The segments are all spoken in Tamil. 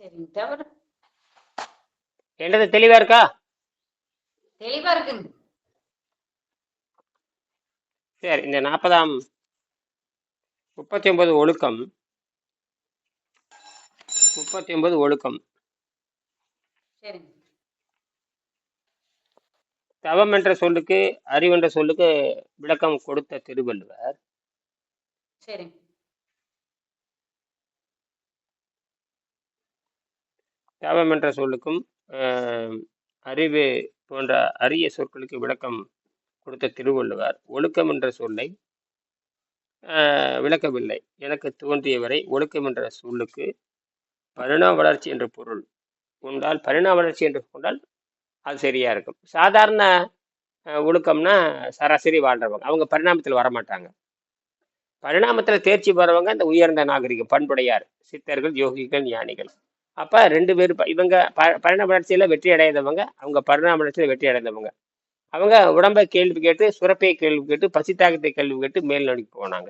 சரிங்க. தவிர என்னது தெளிவா இருக்கா? தெளிவா இருக்குங்க. சரி இந்த நாற்பதாம் முப்பத்தி ஒன்பது ஒழுக்கம். முப்பத்தி ஒன்பது ஒழுக்கம் தவம் என்ற சொல்லுக்கு அறிவென்ற சொல்லுக்கு விளக்கம் கொடுத்த திருவள்ளுவர். சரிங்க என்ற சொல்லுக்கும் அறிவு போன்ற அரிய சொற்களுக்கு விளக்கம் கொடுத்த திருவள்ளுவர் ஒழுக்கம் என்ற சொல்லை விளக்கவில்லை. எனக்கு தோன்றியவரை ஒழுக்கம் என்ற சொல்லுக்கு பரிணாம வளர்ச்சி என்ற பொருள் கொண்டால் பரிணாம வளர்ச்சி என்று கொண்டால் அது சரியா இருக்கும். சாதாரண ஒழுக்கம்னா சராசரி வாழ்றவங்க அவங்க பரிணாமத்தில் வரமாட்டாங்க. பரிணாமத்தில் தேர்ச்சி பெறவங்க இந்த உயர்ந்த நாகரிகம் பண்புடையார் சித்தர்கள் யோகிகள் ஞானிகள். அப்ப ரெண்டு பேர் இவங்க ப பரிணாம வளர்ச்சியில வெற்றி அடைந்தவங்க அவங்க பரிணாம வளர்ச்சியில வெற்றி அடைந்தவங்க அவங்க உடம்பை கேள்வி கேட்டு சுரப்பை கேள்வி கேட்டு பசித்தாகத்தை கேள்வி கேட்டு மேல் நோக்கி போனாங்க.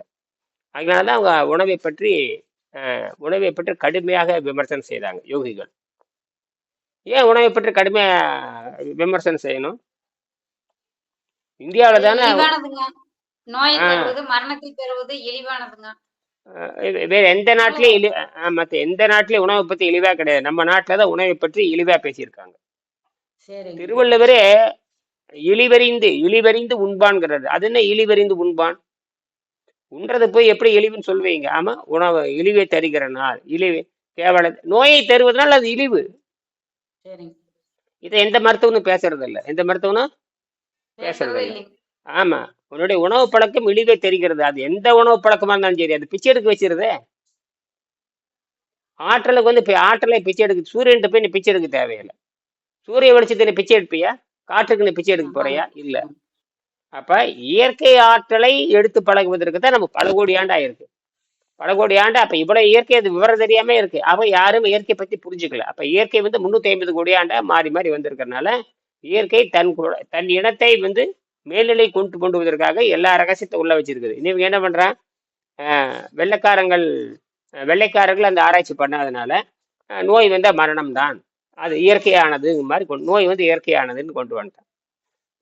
அதனால தான் அவங்க உணவை பற்றி உணவை பற்றி கடுமையாக விமர்சனம் செய்தாங்க யோகிகள். ஏன் உணவை பற்றி கடுமையா விமர்சனம் செய்யணும்? இந்தியாவில் தானே நோயை மரணத்தை தருவது இழிவானதுங்க. அஹ் வேற எந்த நாட்டிலயும் இழி அஹ் மத்த எந்த நாட்டிலயும் உணவை பத்தி இழிவா கிடையாது. நம்ம நாட்டில தான் உணவை பற்றி இழிவா பேசியிருக்காங்க. சரிங்க. திருவள்ளுவரே இழிவறிந்து இழிவறிந்து உண்பான்ங்கிறது. அது என்ன இழிவறிந்து உண்பான்? உண்றது போய் எப்படி இழிவுன்னு சொல்வீங்க? ஆமா உணவு இழிவை தருகிற நாள் இழிவு கேவல நோயை தருவதனால் அது இழிவு. சரிங்க. இதை எந்த மருத்துவனும் பேசுறது இல்ல எந்த மருத்துவனும் பேசுறது இல்ல. ஆமா. உன்னுடைய உணவு பழக்கம் இழிவை தெரிகிறது. அது எந்த உணவு பழக்கமா இருந்தாலும் சரி. அது பிச்சை எடுக்க வச்சிருதே. ஆற்றலுக்கு வந்து இப்ப ஆற்றலை பிச்சை எடுக்க சூரியன்ட்ட போய் நீ பிச்சை எடுக்க தேவையில்லை. சூரிய வெளிச்சத்தை நீ பிச்சை எடுப்பியா? காற்றுக்கு நீ பிச்சை எடுக்க போறியா? இல்ல. அப்ப இயற்கை ஆற்றலை எடுத்து பழகுவதற்கு தான் நம்ம பல கோடி ஆண்டா இருக்கு. பல கோடி ஆண்டு அப்ப இவ்வளவு இயற்கை அது விவரம் தெரியாம இருக்கு. அவ யாரும் இயற்கை பத்தி புரிஞ்சுக்கல. அப்ப இயற்கை வந்து முன்னூத்தி ஐம்பது கோடி ஆண்டா மாறி மாறி வந்திருக்கறனால இயற்கை தன் தன் இனத்தை வந்து மேல்நிலை கொண்டு கொண்டு வருவதற்காக எல்லா ரகசியத்தை உள்ள வச்சிருக்குது. இவங்க என்ன பண்றான் ஆஹ் வெள்ளைக்காரங்கள் வெள்ளைக்காரர்கள் அந்த ஆராய்ச்சி பண்ணாதனால நோய் வந்த மரணம் தான் அது இயற்கையானது மாதிரி கொண்டு நோய் வந்து இயற்கையானதுன்னு கொண்டு வந்துட்டான்.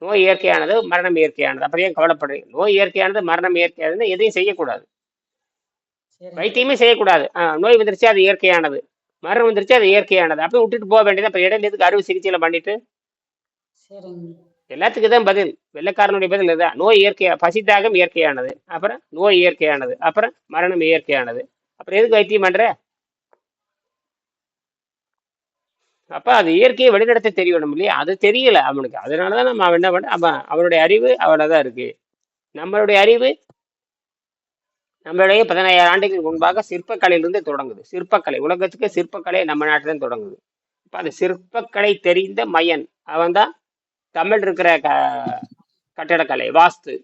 நோய் இயற்கையானது மரணம் இயற்கையானது. அப்புறம் ஏன் கவலைப்படுறீங்க நோய் இயற்கையானது மரணம் இயற்கையானது எதையும் செய்யக்கூடாது. வைத்தியமே செய்யக்கூடாது. ஆஹ் நோய் வந்துருச்சு அது இயற்கையானது. மரணம் வந்துருச்சு அது இயற்கையானது. அப்போ விட்டுட்டு போக வேண்டியது அப்போ இடையில எதுக்கு அறுவை சிகிச்சையில பண்ணிட்டு? எல்லாத்துக்கும் தான் பதில். வெள்ளைக்காரனுடைய பதில் இதுதான். நோய் இயற்கையா பசித்தாகம் இயற்கையானது. அப்புறம் நோய் இயற்கையானது. அப்புறம் மரணம் இயற்கையானது. அப்புறம் எதுக்கு வைத்தியம் பண்ற? அப்ப அது இயற்கையை வழிநடத்த தெரியணும் இல்லையா? அது தெரியல அவனுக்கு. அதனாலதான் நம்ம அவன் என்ன பண்ண அவன் அவனுடைய அறிவு அவனதான் இருக்கு. நம்மளுடைய அறிவு நம்மளுடைய பதினாயிரம் ஆண்டுகளுக்கு முன்பாக சிற்பக்கலையிலிருந்து தொடங்குது. சிற்பக்கலை. உலகத்துக்கு சிற்பக்கலை நம்ம நாட்டில தொடங்குது. அப்ப அந்த சிற்பக்கலை தெரிந்த மயன் அவன்தான் தமிழ் இருக்கிற க கட்டடக்கலை வாஸ்து.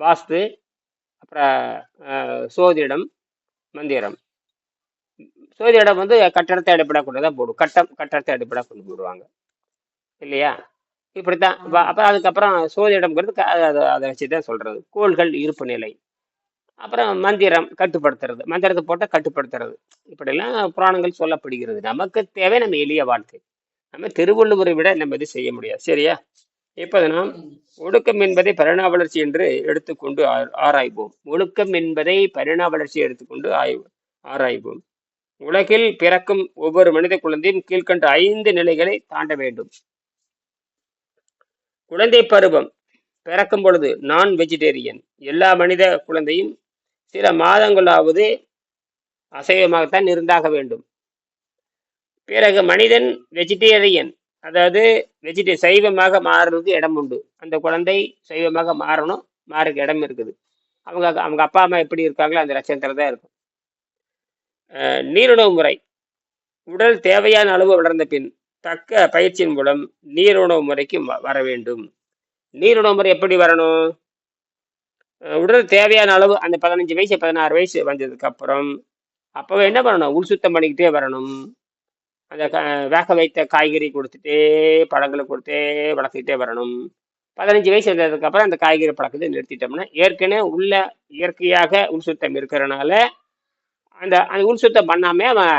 வாஸ்து அப்புறம் சோதிடம் மந்திரம். சோதிடம் வந்து கட்டடத்தை அடிப்படை கொண்டு தான் போடும் கட்டம் கட்டடத்தை அடிப்படை கொண்டு போடுவாங்க இல்லையா? இப்படித்தான். அப்புறம் அதுக்கப்புறம் சோதிடம்ங்கிறது அதை அதை வச்சு தான் சொல்றது. கோள்கள் இருப்பு நிலை. அப்புறம் மந்திரம் கட்டுப்படுத்துறது. மந்திரத்தை போட்டால் கட்டுப்படுத்துறது. இப்படிலாம் புராணங்கள் சொல்லப்படுகிறது. நமக்கு தேவை நம்ம எளிய வாழ்க்கை. நம்ம திருவள்ளுவரை விட நம்ம இது செய்ய முடியாது. சரியா? இப்போது நாம் ஒழுக்கம் என்பதை பரிணா வளர்ச்சி என்று எடுத்துக்கொண்டு ஆ- ஆராய்வோம். ஒழுக்கம் என்பதை பரிணா வளர்ச்சி எடுத்துக்கொண்டு ஆய்வு ஆராய்வோம். உலகில் பிறக்கும் ஒவ்வொரு மனித குழந்தையும் கீழ்கண்ட ஐந்து நிலைகளை தாண்ட வேண்டும். குழந்தை பருவம். பிறக்கும் பொழுது நான் வெஜிடேரியன் எல்லா மனித குழந்தையும் சில மாதங்களாவது அசைவமாகத்தான் இருந்தாக வேண்டும். பிறகு மனிதன் வெஜிடேரியன் அதாவது வெஜிடே சைவமாக மாறுறதுக்கு இடம் உண்டு. அந்த குழந்தை சைவமாக மாறணும் மாறுக்கு இடம் இருக்குது. அவங்க அவங்க அப்பா அம்மா எப்படி இருக்காங்களோ அந்த லட்சணத்தில் தான் இருக்கும். நீருணவு முறை. உடல் தேவையான அளவு வளர்ந்த பின் தக்க பயிற்சியின் மூலம் நீருணவு முறைக்கு வ- வர வேண்டும். நீருணவு முறை எப்படி வரணும்? உடல் தேவையான அளவு அந்த பதினஞ்சு வயசு பதினாறு வயசு வந்ததுக்கு அப்புறம் அப்போ என்ன பண்ணணும்? உள் சுத்தம் பண்ணிக்கிட்டே வரணும். அந்த க வேக வைத்த காய்கறி கொடுத்துட்டே பழங்களை கொடுத்தே வளர்த்துக்கிட்டே வரணும். பதினஞ்சு வயசு வந்ததுக்கப்புறம் அந்த காய்கறி பழக்கத்தை நிறுத்திட்டோம்னா ஏற்கனவே உள்ள இயற்கையாக உள் சுத்தம் இருக்கிறனால அந்த அந்த உள் சுத்தம் பண்ணாமே அவன்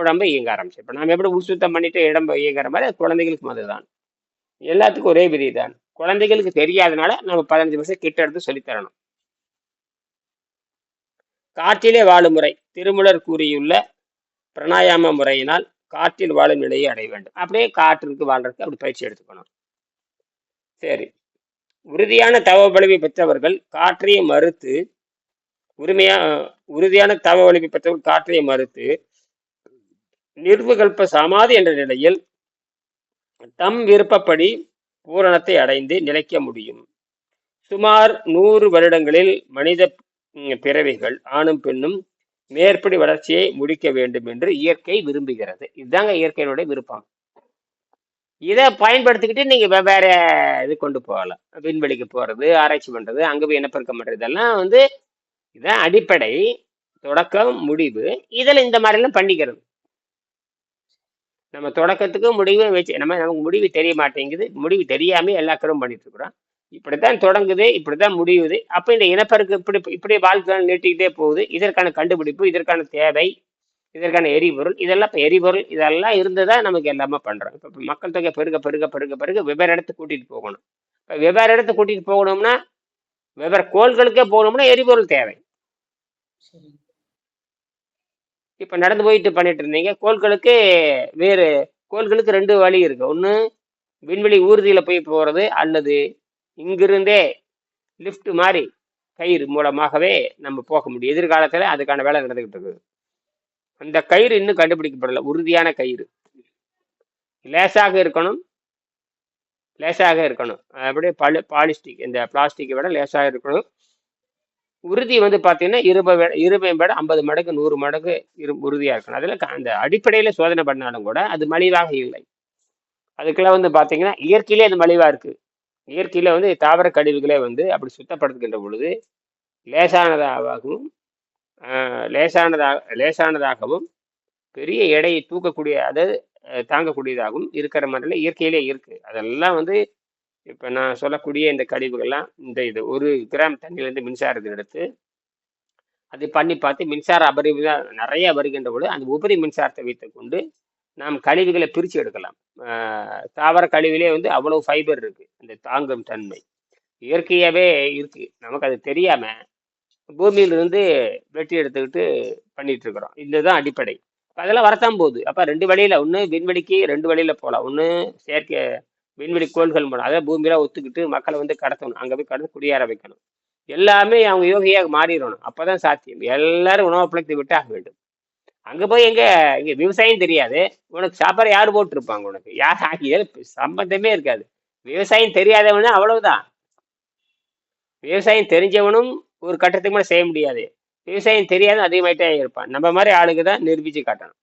உடம்பு இயங்க ஆரம்பிச்சு இப்போ நம்ம எப்படி உள் சுத்தம் பண்ணிட்டு உடம்பு இயங்குற மாதிரி அது குழந்தைகளுக்கும் அதுதான். எல்லாத்துக்கும் ஒரே விதி தான். குழந்தைகளுக்கு தெரியாதனால நம்ம பதினஞ்சு வருஷம் கிட்ட எடுத்து சொல்லித்தரணும். காற்றிலே வாழும் முறை திருமுலர் கூறியுள்ள பிரணாயாம முறையினால் காற்றில் வாழும் நிலையை அடைய வேண்டும். அப்படியே காற்றுக்கு வாழ்றதுக்கு அப்படி பயிற்சி எடுத்துக்கணும். சரி. உறுதியான தவ வலிமை பெற்றவர்கள் காற்றையை மறுத்து உரிமையா உறுதியான தவ வலிமை பெற்றவர்கள் காற்றையை மறுத்து நிர்விகல்ப சமாதி என்ற நிலையில் தம் விருப்பப்படி பூரணத்தை அடைந்து நிலைக்க முடியும். சுமார் நூறு வருடங்களில் மனித பிறவிகள் ஆணும் பெண்ணும் மேற்படி வளர்ச்சியை முடிக்க வேண்டும் என்று இயற்கை விரும்புகிறது. இதுதாங்க இயற்கையினுடைய விருப்பம். இதை பயன்படுத்திக்கிட்டு நீங்க வெவ்வேறு இது கொண்டு போகலாம். விண்வெளிக்கு போறது ஆராய்ச்சி பண்றது அங்க போய் இனப்பெருக்கம் பண்றது இதெல்லாம் வந்து இதான் அடிப்படை தொடக்கம் முடிவு. இதில் இந்த மாதிரிலாம் பண்ணிக்கிறது. நம்ம தொடக்கத்துக்கும் முடிவு வச்சு நம்ம நமக்கு முடிவு தெரிய மாட்டேங்குது. முடிவு தெரியாமல் எல்லா கரும் பண்ணிட்டு இருக்கிறோம். இப்படித்தான் தொடங்குது இப்படித்தான் முடியுது. அப்ப இந்த இனப்பெருக்கு இப்படி இப்படி வாழ்க்கை நீட்டிக்கிட்டே போகுது. இதற்கான கண்டுபிடிப்பு இதற்கான தேவை இதற்கான எரிபொருள் இதெல்லாம் இப்போ எரிபொருள் இதெல்லாம் இருந்ததா நமக்கு எல்லாமே பண்றோம் இப்போ மக்கள் தொகை பெருக பெருக பெருக பெருக வெவ்வேறு இடத்துக்கு கூட்டிட்டு போகணும். இப்போ வெவ்வேறு இடத்துக்கு கூட்டிட்டு போகணும்னா வெவ்வேறு கோள்களுக்கே போகணும்னா எரிபொருள் தேவை. இப்போ நடந்து போயிட்டு பண்ணிட்டு இருந்தீங்க கோள்களுக்கு வேறு கோள்களுக்கு ரெண்டு வழி இருக்கு. ஒன்று விண்வெளி ஊர்தியில போய் போறது அல்லது இங்கிருந்தே லிஃப்ட் மாதிரி கயிறு மூலமாகவே நம்ம போக முடியும். எதிர்காலத்தில் அதுக்கான வேலை நடந்துகிட்டு இருக்குது. அந்த கயிறு இன்னும் கண்டுபிடிக்கப்படலை. உறுதியான கயிறு. லேசாக இருக்கணும். லேசாக இருக்கணும். அப்படியே பாலி பாலிஸ்டிக் இந்த பிளாஸ்டிக்கை விட லேசாக இருக்கணும். உறுதி வந்து பார்த்தீங்கன்னா இருபது இருபது விட ஐம்பது மடங்கு நூறு மடங்கு இரு உறுதியாக இருக்கணும். அதில் அந்த அடிப்படையில் சோதனை பண்ணாலும் கூட அது மலிவாக இல்லை. அதுக்கெல்லாம் வந்து பார்த்தீங்கன்னா இயற்கையிலே அது மலிவாக இருக்குது இயற்கையில் வந்து தாவர கழிவுகளை வந்து அப்படி சுத்தப்படுத்துகின்ற பொழுது லேசானதாகவும் லேசானதாக லேசானதாகவும் பெரிய எடையை தூக்கக்கூடிய அதாவது தாங்கக்கூடியதாகவும் இருக்கிற மாதிரில இயற்கையிலே இருக்குது அதெல்லாம் வந்து இப்போ நான் சொல்லக்கூடிய இந்த கழிவுகள்லாம் இந்த இது ஒரு கிராம் தண்ணியிலேருந்து மின்சாரத்தை எடுத்து அதை பண்ணி பார்த்து மின்சார அபரிவு நிறைய வருகின்ற பொழுது அந்த உபரி மின்சாரத்தை வைத்துக்கொண்டு நாம் கழிவுகளை பிரித்து எடுக்கலாம். தாவர கழிவிலே வந்து அவ்வளவு ஃபைபர் இருக்குது அந்த தாங்கும் தன்மை. இயற்கையாகவே இருக்குது நமக்கு அது தெரியாமல் பூமியிலிருந்து வெட்டி எடுத்துக்கிட்டு பண்ணிட்டு இருக்கிறோம். இதுதான் அடிப்படை. அதெல்லாம் வரத்தான் போகுது. அப்போ ரெண்டு வழியில் ஒன்று விண்வெளிக்கு ரெண்டு வழியில் போகலாம். ஒன்று செயற்கை விண்வெளி கோள்கள் மூலம். அதாவது பூமியெல்லாம் ஒத்துக்கிட்டு மக்களை வந்து கடத்தணும். அங்கே போய் கடந்து குடியேற வைக்கணும். எல்லாமே அவங்க யோகியாக மாறிடணும். அப்போ தான் சாத்தியம். எல்லாரும் உணவு பிழைத்து விட்டாக ஆக வேண்டும். அங்க போய் எங்க இங்க விவசாயம் தெரியாது. உனக்கு சாப்பாடு யார் போட்டிருப்பாங்க உனக்கு? யார் ஆகிய சம்பந்தமே இருக்காது. விவசாயம் தெரியாதவனு அவ்வளவுதான். விவசாயம் தெரிஞ்சவனும் ஒரு கட்டத்துக்கு மேலே செய்ய முடியாது. விவசாயம் தெரியாத அதிகமாயிட்டே இருப்பான். நம்ம மாதிரி ஆளுங்க தான் நிரூபிச்சு காட்டணும்.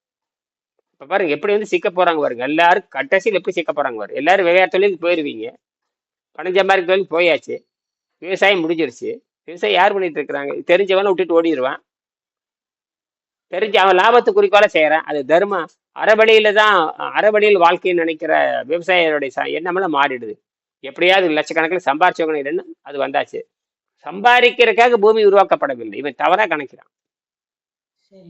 இப்போ பாருங்க எப்படி வந்து சிக்க போறாங்க பாருங்க. எல்லாரும் கட்டசியில் எப்படி சிக்க போறாங்க பாருங்க. எல்லாரும் வெவ்வேறு தொழிலுக்கு போயிருவீங்க. பனஞ்சம்பாரி சம்பாதிக்க தொழிலுக்கு போயாச்சு. விவசாயம் முடிஞ்சிருச்சு. விவசாயம் யார் பண்ணிட்டு இருக்கிறாங்க? தெரிஞ்சவனை விட்டுட்டு ஓடிடுவான் தெரிஞ்சு அவன் லாபத்து குறிக்கோள செய்யறான். அது தர்மம். அறவழியில தான் அறவழியில் வாழ்க்கைன்னு நினைக்கிற விவசாயிகளுடைய எண்ணமெல்லாம் மாறிடுது. எப்படியாவது லட்சக்கணக்கில் சம்பாரிச்சவங்க இல்லைன்னு அது வந்தாச்சு. சம்பாதிக்கிறதுக்காக பூமி உருவாக்கப்படவில்லை. இவன் தவறா கணக்கிறான்.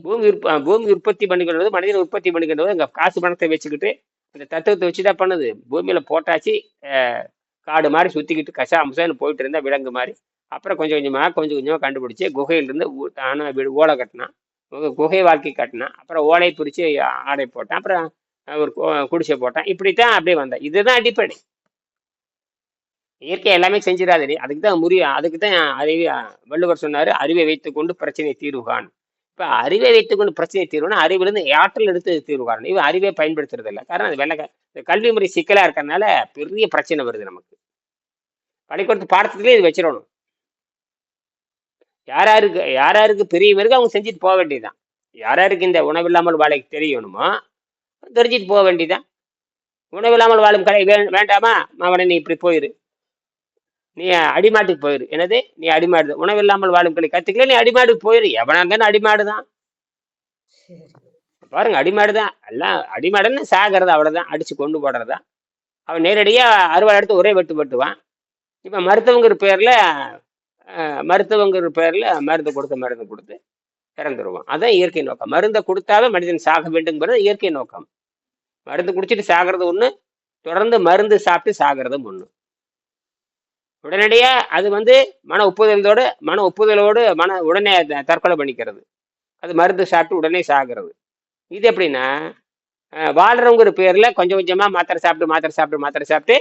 பூமி உற்ப பூமி உற்பத்தி பண்ணிக்கிறது மனிதன் உற்பத்தி பண்ணிக்கிறது இங்க காசு பணத்தை வச்சுக்கிட்டு அந்த தத்துவத்தை வச்சுதான் பண்ணுது. பூமியில போட்டாச்சு காடு மாதிரி சுத்திக்கிட்டு கசா அம்சம்னு போயிட்டு இருந்தா விலங்கு மாதிரி. அப்புறம் கொஞ்சம் கொஞ்சமா கொஞ்சம் கொஞ்சமா கண்டுபிடிச்சு குகையிலிருந்து ஊ- தானா வீடு ஓலை கட்டினான். குகை வாழ்க்கை கட்டினான். அப்புறம் ஓலை பிரிச்சு ஆடை போட்டான். அப்புறம் ஒரு கு- குடிசை போட்டான். இப்படித்தான் அப்படியே வந்தேன். இதுதான் அடிப்படை. இயற்கை எல்லாமே செஞ்சிடாது அதுக்கு தான் முறிய அதுக்கு தான் அறிவி வள்ளுவர் சொன்னாரு அறிவை வைத்துக்கொண்டு பிரச்சனை தீர்வுகான் இப்ப அறிவை வைத்துக்கொண்டு பிரச்சனை தீர்வுனா அறிவிலிருந்து ஆற்றல் எடுத்து தீர்வு இவன் அறிவை பயன்படுத்துறது இல்லை. காரணம் அது வெள்ளை கல்வி முறை சிக்கலா இருக்கிறதுனால பெரிய பிரச்சனை வருது நமக்கு. பள்ளிக்கூடத்து பாடத்துலேயே இது வச்சிடணும். யார் யாருக்கு யார் யாருக்கு பெரிய இருக்கு அவங்க செஞ்சுட்டு போக வேண்டியதுதான். யார் யாருக்கு இந்த உணவில்லாமல் வாழ தெரியணுமோ தெரிஞ்சுட்டு போக வேண்டியதுதான். உணவில்லாமல் வாழும் கலை வே வேண்டாமா? மாவன நீ இப்படி போயிரு. நீ அடிமாட்டுக்கு போயிரு. என்னது? நீ அடிமாடு உணவில்லாமல் வாழும் கலை கத்துக்கல நீ அடிமாடுக்கு போயிரு. எவனா இருந்தாலும் அடிமாடு தான். பாருங்க அடிமாடு தான். எல்லாம் அடிமாடுன்னு சாகிறது அவ்வளவுதான். அடிச்சு கொண்டு போடுறதா. அவன் நேரடியா அறுவாள் எடுத்து ஒரே வெட்டு வெட்டுவான். இப்ப மருத்துவங்கிற பேர்ல மருத்துவங்கிற பேரில் மருந்து கொடுத்து மருந்து கொடுத்து இறந்துருவான். அதான் இயற்கை நோக்கம். மருந்தை கொடுத்தாவே மனிதன் சாக வேண்டுங்கிறது இயற்கை நோக்கம். மருந்து குடிச்சிட்டு சாகிறது ஒன்று தொடர்ந்து மருந்து சாப்பிட்டு சாகிறதும் ஒன்று உடனடியாக அது வந்து மன ஒப்புதலோடு மன ஒப்புதலோடு மன உடனே தற்கொலை பண்ணிக்கிறது. அது மருந்து சாப்பிட்டு உடனே சாகிறது. இது எப்படின்னா வாழ்கிறவங்கிற பேரில் கொஞ்சம் கொஞ்சமாக மாத்திரை சாப்பிட்டு மாத்திரை சாப்பிட்டு மாத்திரை சாப்பிட்டு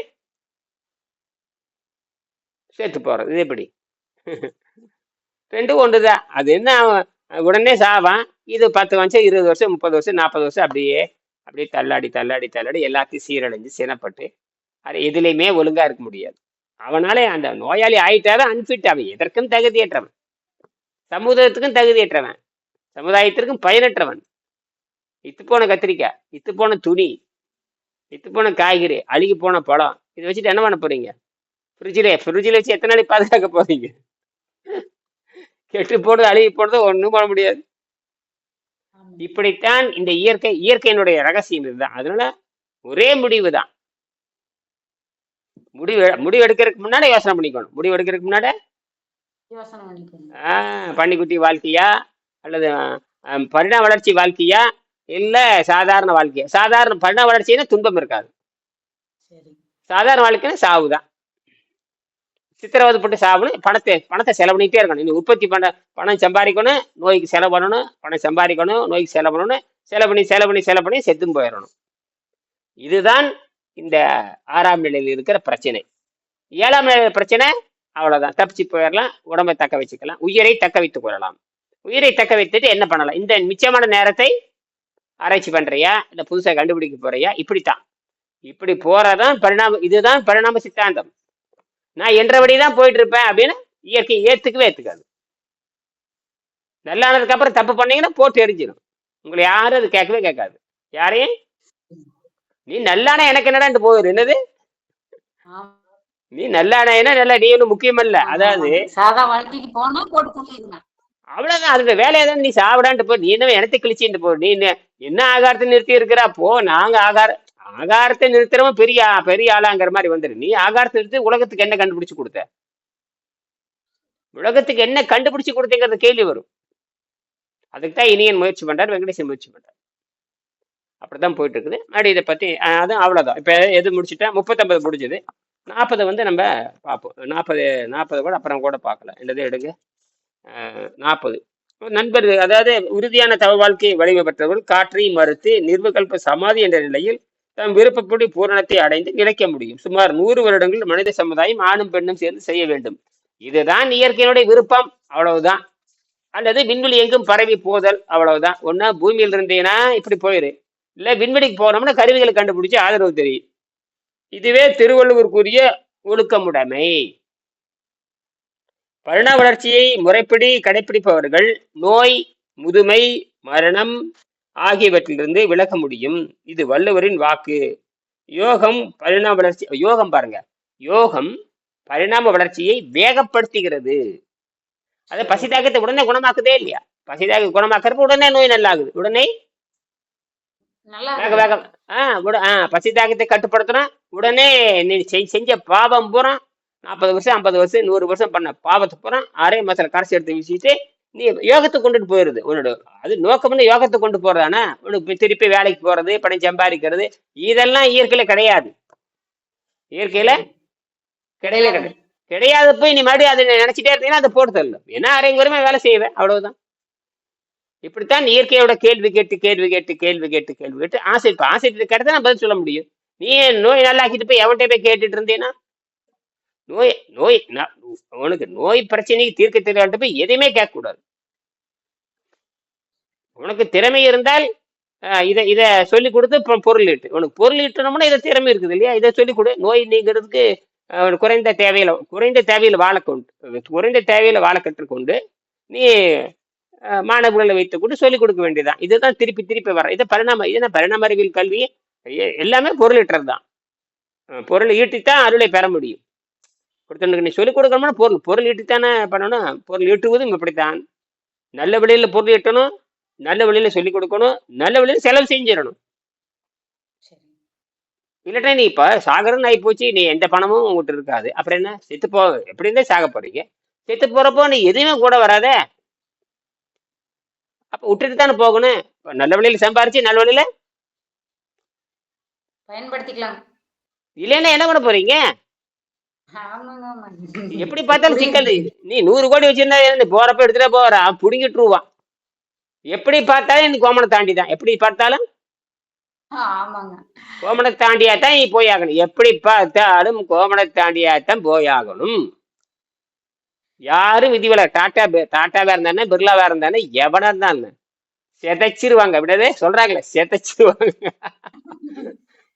சேர்த்து போகிறது இது எப்படி? ரெண்டும் ஒன்றுதான். அது என்ன உடனே சாவான் இது பத்து வருஷம் இருபது வருஷம் முப்பது வருஷம் நாற்பது வருஷம் அப்படியே அப்படியே தள்ளாடி தள்ளாடி தள்ளாடி எல்லாத்தையும் சீரழிஞ்சு சினப்பட்டு அது எதுலேயுமே ஒழுங்காக இருக்க முடியாது. அவனாலே அந்த நோயாளி ஆயிட்டாதான் அன்ஃபிட் அவன். எதற்கும் தகுதியற்றவன். சமுதாயத்துக்கும் தகுதியற்றவன். சமுதாயத்திற்கும் பயனற்றவன். இத்து போன கத்திரிக்காய் இத்து போன துணி இத்து போன காய்கறி அழுகி போன பழம். இதை வச்சுட்டு என்ன பண்ண போறீங்க? ஃப்ரிட்ஜில் ஃப்ரிட்ஜில் வச்சு எத்தனை நாளைக்கு பாதுகாக்க போறீங்க? கெட்டு போடுறது அழுகி போடுறது ஒன்றும் பண்ண முடியாது. இப்படித்தான் இந்த இயற்கை இயற்கையினுடைய ரகசியம் இதுதான். அதனால ஒரே முடிவு தான் முடிவு முடிவு எடுக்கிறதுக்கு முன்னாடி யோசனை பண்ணிக்கணும். முடிவு எடுக்கிறதுக்கு முன்னாடி யோசனை பண்ணிக்கணும் ஆஹ் பன்னிக்குட்டி வாழ்க்கையா? அல்லது பரிணாம வளர்ச்சி வாழ்க்கையா? இல்ல சாதாரண வாழ்க்கையா? சாதாரண பரிணாம வளர்ச்சினா துன்பம் இருக்காது. சரி. சாதாரண வாழ்க்கைன்னா சாவு தான் சித்திரவதைப்பட்டு சாவணும் பணத்தை பணத்தை செலவு இருக்கணும். நீ உற்பத்தி பண்ண பணம் சம்பாதிக்கணும் நோய்க்கு செலவு பண்ணணும் பணம் சம்பாதிக்கணும் நோய்க்கு செலவு பண்ணணும். செலவு பண்ணி செலவு பண்ணி செலவு பண்ணி செத்தும் போயிடணும். இதுதான் இந்த ஆறாம் நிலையில் இருக்கிற பிரச்சனை. ஏழாம் நிலையில் பிரச்சனை அவ்வளோதான் தப்பிச்சு போயிடலாம் உடம்பை தக்க வச்சுக்கலாம். உயிரை தக்க வைத்துக் கொள்ளலாம். உயிரை தக்க வைத்துட்டு என்ன பண்ணலாம்? இந்த மிச்சமான நேரத்தை ஆராய்ச்சி பண்றியா? இல்லை புதுசாக கண்டுபிடிக்க போறியா? இப்படித்தான். இப்படி போறதான் பரிணாம இதுதான் பரிணாம சித்தாந்தம். நான் என்றபடி தான் போயிட்டு இருப்பேன் அப்படின்னு இயற்கை ஏத்துக்கவே ஏத்துக்காது. நல்லானதுக்கு அப்புறம் தப்பு பண்ணீங்கன்னா போட்டு எரிஞ்சிடும் உங்களை யாரும் அது கேட்கவே கேட்காது. யாரையும்? நீ நல்லானா எனக்கு என்னடான்ட்டு போயிரு. என்னது? நீ நல்லானா என்ன? நல்லா நீ ஒன்றும் முக்கியமல்ல. ஆமா, அதாவது. சாதா வாழ்க்கைக்கு போனா போட்டு அவ்வளவுதான். அதுக்கு வேலையை தான் நீ சாப்பிடான்ட்டு போ. நீ என்ன எனத்தை கிழிச்சிட்டு போ. நீ என்ன என்ன ஆகாரத்தை நிறுத்தி இருக்கிறா? போ. நாங்க ஆகார ஆகாரத்தை நிறுத்துறவன் பெரிய பெரிய ஆளாங்கிற மாதிரி வந்துரு. நீ ஆகாரத்தை நிறுத்தி உலகத்துக்கு என்ன கண்டுபிடிச்சு கொடுத்த? உலகத்துக்கு என்ன கண்டுபிடிச்சு கொடுத்தீங்கிறது கேள்வி வரும். அதுக்கு தான் இனியன் முயற்சி பண்றாரு வெங்கடேசன் முயற்சி பண்றாரு. அப்படிதான் போயிட்டு இருக்குது மறுபடியும் இதை பத்தி அது அவ்வளவுதான். இப்ப எது முடிச்சுட்டா? முப்பத்தொன்பது முடிஞ்சது. நாற்பது வந்து நம்ம பார்ப்போம். நாற்பது நாற்பது கூட அப்புறம் கூட பார்க்கலாம். என்னது எடுங்க? நாற்பது. நண்பர் அதாவது உறுதியான தவ வாழ்க்கையை வலிமை பெற்றவர்கள் காற்றை மறுத்து நிர்வகல்ப சமாதி என்ற நிலையில் தம் விருப்பப்படி பூரணத்தை அடைந்து நிலைக்க முடியும். சுமார் நூறு வருடங்கள் மனித சமுதாயம் ஆணும் பெண்ணும் சேர்ந்து செய்ய வேண்டும். இதுதான் இயற்கையினுடைய விருப்பம். அவ்வளவுதான். அல்லது விண்வெளி எங்கும் பரவி போதல். அவ்வளவுதான். ஒன்னா பூமியில் இருந்தீங்கன்னா இப்படி போயிரு. இல்ல விண்வெளிக்கு போனோம்னா கருவிகளை கண்டுபிடிச்சு ஆதரவு தெரியும். இதுவே திருவள்ளுவர் கூறிய ஒழுக்கமுடைமை. பருண வளர்ச்சியை முறைப்படி கடைபிடிப்பவர்கள் நோய் முதுமை மரணம் ஆகியவற்றிலிருந்து விலக முடியும். இது வள்ளுவரின் வாக்கு. யோகம் பரிணாம வளர்ச்சி யோகம் பாருங்க. யோகம் பரிணாம வளர்ச்சியை வேகப்படுத்துகிறது. அது பசிதாகத்தை உடனே குணமாக்குதே இல்லையா? பசிதாக குணமாக்குறப்ப உடனே நோய் நல்லாகுது. உடனே நல்லா வேக. வேகம் ஆ உட ஆ பசிதாகத்தை கட்டுப்படுத்துறோம். உடனே நீ செஞ்ச பாவம் பூரா நாற்பது வருஷம் ஐம்பது வருஷம் நூறு வருஷம் பண்ண பாவத்தை பூரா ஆறே மாசத்துல கரைச்சி எடுத்து வீசிட்டு நீ யோகத்தை கொண்டுட்டு போயிருது. உன்னோட அது நோக்கம்னு யோகத்தை கொண்டு போறதானா உனக்கு திருப்பி வேலைக்கு போறது பணம் சம்பாதிக்கிறது இதெல்லாம் இயற்கையில கிடையாது. இயற்கையில கிடையவே கிடையாது. கிடையாது போய் நீ மறுபடியும் அதை நினைச்சிட்டே இருந்தீங்கன்னா அதை போட்டு தரல ஏன்னா அரைங்குறமே வேலை செய்வேன் அவ்வளவுதான். இப்படித்தான் இயற்கையோட கேள்வி கேட்டு கேள்வி கேட்டு கேள்வி கேட்டு கேள்வி கேட்டு ஆசை இப்போ ஆசை கிடைத்தா நான் பதில் சொல்ல முடியும். நீ நோய் நல்லாக்கிட்டு போய் எவன்கிட்ட போய் கேட்டுட்டு இருந்தீங்கன்னா நோய் நோய் நான் உனக்கு நோய் பிரச்சனைக்கு தீர்க்க தெரியாத போய் எதையுமே கேட்கக்கூடாது. உனக்கு திறமை இருந்தால் இதை இதை சொல்லி கொடுத்து பொருள் ஈட்டு உனக்கு பொருள் ஈட்டணும்னா இதை திறமை இருக்குது இல்லையா? இதை சொல்லி கொடு. நோய் நீங்கிறதுக்கு குறைந்த தேவையில குறைந்த தேவையில் வாழ கொண்டு குறைந்த தேவையில வாழ கற்றுக்கொண்டு நீ மாணவர்களை வைத்துக் கொண்டு சொல்லிக் கொடுக்க வேண்டியதுதான். இதுதான் திருப்பி திருப்பி வர இது பரிணாம இது பரிணாம அறிவியல் கல்வி? எல்லாமே பொருள் ஈட்டுறது தான் பொருளை பொருள் ஈட்டித்தான் அருளை பெற முடியும். ஒருத்தனுக்கு நீ சொல்லிக் கொடுக்கணும்னா பொருள் பொருள் ஈட்டித்தானே பண்ணணும். பொருள் ஈட்டுவதும் இப்படித்தான். நல்ல வழியில பொருள் ஈட்டணும். நல்ல வழியில சொல்லிக் கொடுக்கணும். நல்ல வழியில செலவு செஞ்சிடணும். இல்லாட்டா நீ இப்ப சாகரன்னு ஆகி போச்சு. நீ எந்த பணமும் உங்ககிட்ட இருக்காது. அப்புறம் என்ன? செத்து போ எப்படி இருந்தா சாக போறீங்க? செத்து போறப்போ நீ எதுவுமே கூட வராதே. அப்ப விட்டுட்டு தானே போகணும் நல்ல வழியில சம்பாரிச்சு நல்ல வழியில பயன்படுத்திக்கலாம். இல்லைன்னா என்ன பண்ண போறீங்க? எப்படி பார்த்தாலும் சிக்கல். நீ நூறு கோடி வச்சிருந்தா போறப்ப எடுத்துட்டு போறான் புடுங்கிட்டுருவான். எப்படி பார்த்தாலும் நீ கோமனை தாண்டி தான் எப்படி பார்த்தாலும்? கோமனை தாண்டியா தான் நீ போயாகணும். எப்படி பார்த்தாலும் கோமனை தாண்டியா தான் போயாகணும். யாரும் விதிவில டாட்டா டாட்டாவா இருந்தானே பிர்லாவா இருந்தானே எவனா இருந்தானே செதைச்சிருவாங்க. விடவே சொல்றாங்களே செதைச்சிருவாங்க.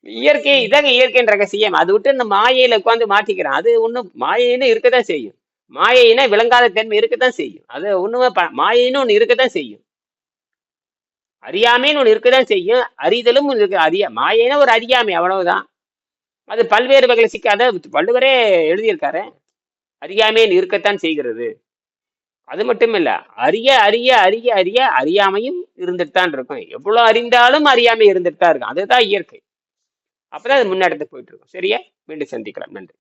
இயற்கை இதாங்க இயற்கையின் ரகசியம். அது விட்டு இந்த மாயையில உட்காந்து மாட்டிக்கிறான். அது ஒண்ணும் மாயைன்னு இருக்கத்தான் செய்யும். மாயைன்னா விளங்காத தன்மை இருக்கத்தான் செய்யும். அது ஒண்ணுமே மாயைன்னு ஒண்ணு இருக்கத்தான் செய்யும். அறியாமைன்னு ஒண்ணு இருக்கதான் செய்யும். அறிதலும் ஒண்ணு இருக்கு. அறிய மாயைன்னா ஒரு அறியாமை அவ்வளவுதான். அது பல்வேறு வகையில் சிக்க அதை வள்ளுவரே எழுதியிருக்காரு. அறியாமைன்னு இருக்கத்தான் செய்கிறது. அது மட்டும் இல்ல அறிய அறிய அறிய அறிய அறியாமையும் இருந்துட்டு தான் இருக்கும். எவ்வளவு அறிந்தாலும் அறியாமை இருந்துட்டு தான் இருக்கும். அதுதான் இயற்கை. அப்பதான் அது முன்னெடுத்து போயிட்டு இருக்கும். சரியா? மீண்டும் சந்திக்கலாம் நன்றி.